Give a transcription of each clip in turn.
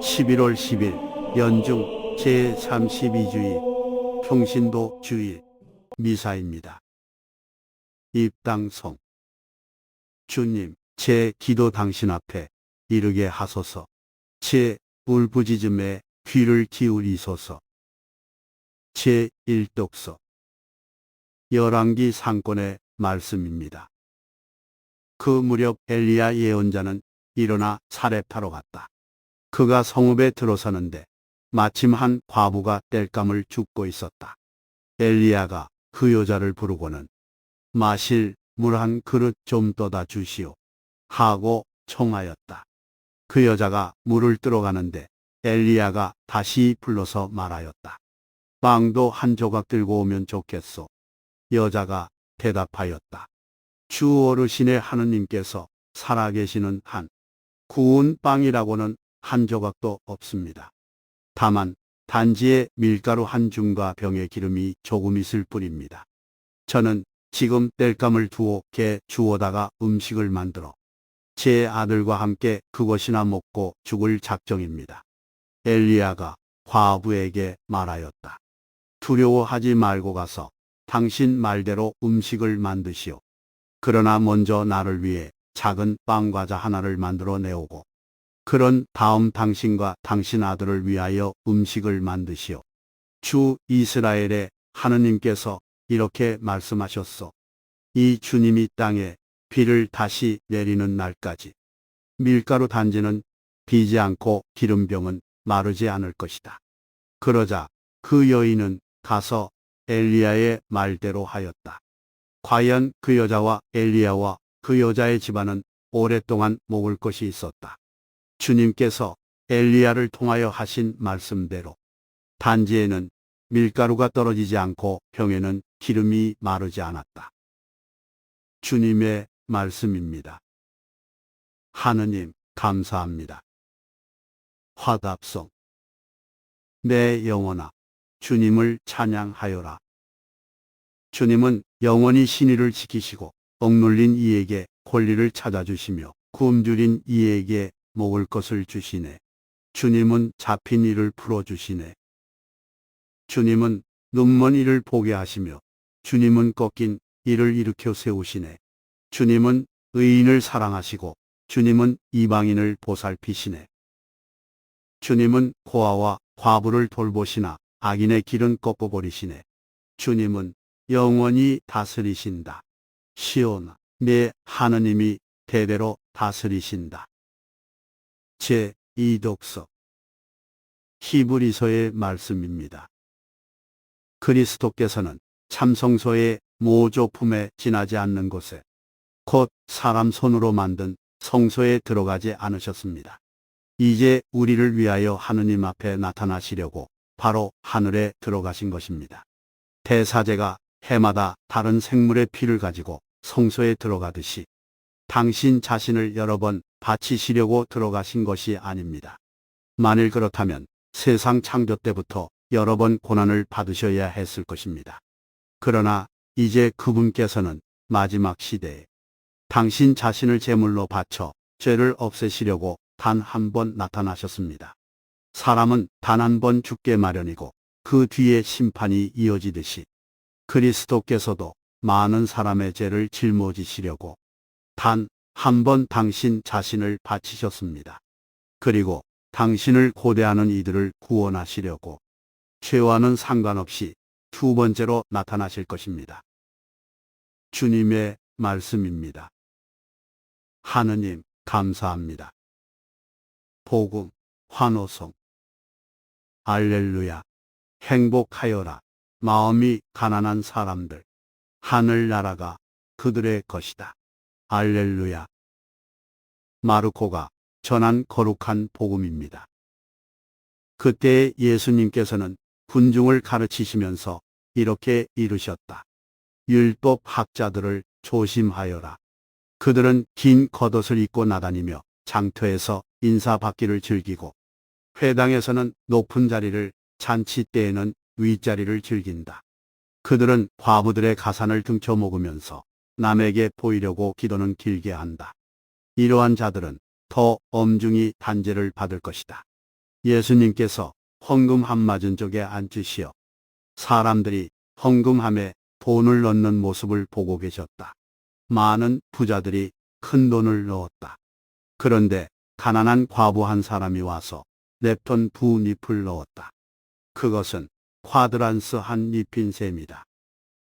11월 10일 연중 제32주일 평신도 주일 미사입니다. 입당성 주님, 제 기도 당신 앞에 이르게 하소서. 제 울부짖음에 귀를 기울이소서. 제 일독서 열왕기 상권의 말씀입니다. 그 무렵 엘리야 예언자는 일어나 사렙하러 갔다. 그가 성읍에 들어서는데 마침 한 과부가 땔감을 줍고 있었다. 엘리야가 그 여자를 부르고는 마실 물 한 그릇 좀 떠다 주시오. 하고 청하였다. 그 여자가 물을 들어가는데 엘리야가 다시 불러서 말하였다. 빵도 한 조각 들고 오면 좋겠소. 여자가 대답하였다. 주 어르신의 하느님께서 살아계시는 한 구운 빵이라고는 한 조각도 없습니다. 다만 단지에 밀가루 한 줌과 병에 기름이 조금 있을 뿐입니다. 저는 지금 땔감을 두어 개 주워다가 음식을 만들어 제 아들과 함께 그것이나 먹고 죽을 작정입니다. 엘리야가 과부에게 말하였다. 두려워하지 말고 가서 당신 말대로 음식을 만드시오. 그러나 먼저 나를 위해 작은 빵 과자 하나를 만들어 내오고 그런 다음 당신과 당신 아들을 위하여 음식을 만드시오. 주 이스라엘의 하느님께서 이렇게 말씀하셨소. 이 주님이 땅에 비를 다시 내리는 날까지 밀가루 단지는 비지 않고 기름병은 마르지 않을 것이다. 그러자 그 여인은 가서 엘리야의 말대로 하였다. 과연 그 여자와 엘리야와 그 여자의 집안은 오랫동안 먹을 것이 있었다. 주님께서 엘리야를 통하여 하신 말씀대로 단지에는 밀가루가 떨어지지 않고 병에는 기름이 마르지 않았다. 주님의 말씀입니다. 하느님, 감사합니다. 화답성. 내 영혼아, 주님을 찬양하여라. 주님은 영원히 신의를 지키시고 억눌린 이에게 권리를 찾아주시며 굶주린 이에게 먹을 것을 주시네. 주님은 잡힌 이를 풀어주시네. 주님은 눈먼 이를 보게 하시며 주님은 꺾인 이를 일으켜 세우시네. 주님은 의인을 사랑하시고 주님은 이방인을 보살피시네. 주님은 고아와 과부를 돌보시나 악인의 길은 꺾어버리시네. 주님은 영원히 다스리신다. 시온, 내 하느님이 대대로 다스리신다. 제 이독서 히브리서의 말씀입니다. 그리스도께서는 참성소의 모조품에 지나지 않는 곳에 곧 사람 손으로 만든 성소에 들어가지 않으셨습니다. 이제 우리를 위하여 하느님 앞에 나타나시려고 바로 하늘에 들어가신 것입니다. 대사제가 해마다 다른 생물의 피를 가지고 성소에 들어가듯이 당신 자신을 여러 번 바치시려고 들어가신 것이 아닙니다. 만일 그렇다면 세상 창조 때부터 여러 번 고난을 받으셔야 했을 것입니다. 그러나 이제 그분께서는 마지막 시대에 당신 자신을 제물로 바쳐 죄를 없애시려고 단 한 번 나타나셨습니다. 사람은 단 한 번 죽게 마련이고 그 뒤에 심판이 이어지듯이 그리스도께서도 많은 사람의 죄를 짊어지시려고 단 한 번 당신 자신을 바치셨습니다. 그리고 당신을 고대하는 이들을 구원하시려고 죄와는 상관없이 두 번째로 나타나실 것입니다. 주님의 말씀입니다. 하느님, 감사합니다. 복음, 환호성. 알렐루야. 행복하여라. 마음이 가난한 사람들. 하늘나라가 그들의 것이다. 알렐루야. 마르코가 전한 거룩한 복음입니다. 그때 예수님께서는 군중을 가르치시면서 이렇게 이르셨다. 율법 학자들을 조심하여라. 그들은 긴 겉옷을 입고 나다니며 장터에서 인사받기를 즐기고 회당에서는 높은 자리를 잔치 때에는 윗자리를 즐긴다. 그들은 과부들의 가산을 등쳐 먹으면서 남에게 보이려고 기도는 길게 한다. 이러한 자들은 더 엄중히 단죄를 받을 것이다. 예수님께서 헌금 함 맞은 쪽에 앉으시어 사람들이 헌금함에 돈을 넣는 모습을 보고 계셨다. 많은 부자들이 큰 돈을 넣었다. 그런데 가난한 과부 한 사람이 와서 nep톤 두 잎을 넣었다. 그것은 콰드란스 한 잎인 셈이다.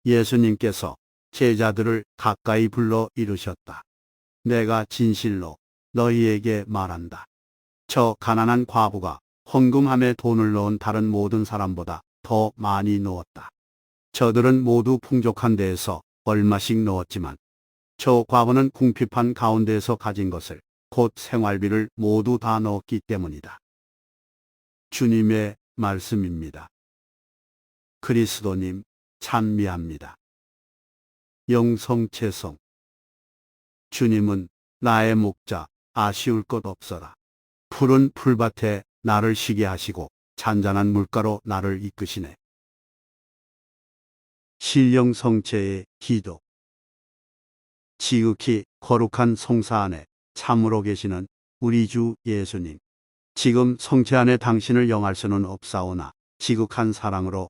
예수님께서 제자들을 가까이 불러 이르셨다. 내가 진실로 너희에게 말한다. 저 가난한 과부가 헌금함에 돈을 넣은 다른 모든 사람보다 더 많이 넣었다. 저들은 모두 풍족한 데에서 얼마씩 넣었지만 저 과부는 궁핍한 가운데에서 가진 것을 곧 생활비를 모두 다 넣었기 때문이다. 주님의 말씀입니다. 그리스도님 찬미합니다. 영성채성 주님은 나의 목자 아쉬울 것 없어라. 푸른 풀밭에 나를 쉬게 하시고 잔잔한 물가로 나를 이끄시네. 신령성체의 기도 지극히 거룩한 성사 안에 참으로 계시는 우리 주 예수님. 지금 성체 안에 당신을 영할 수는 없사오나 지극한 사랑으로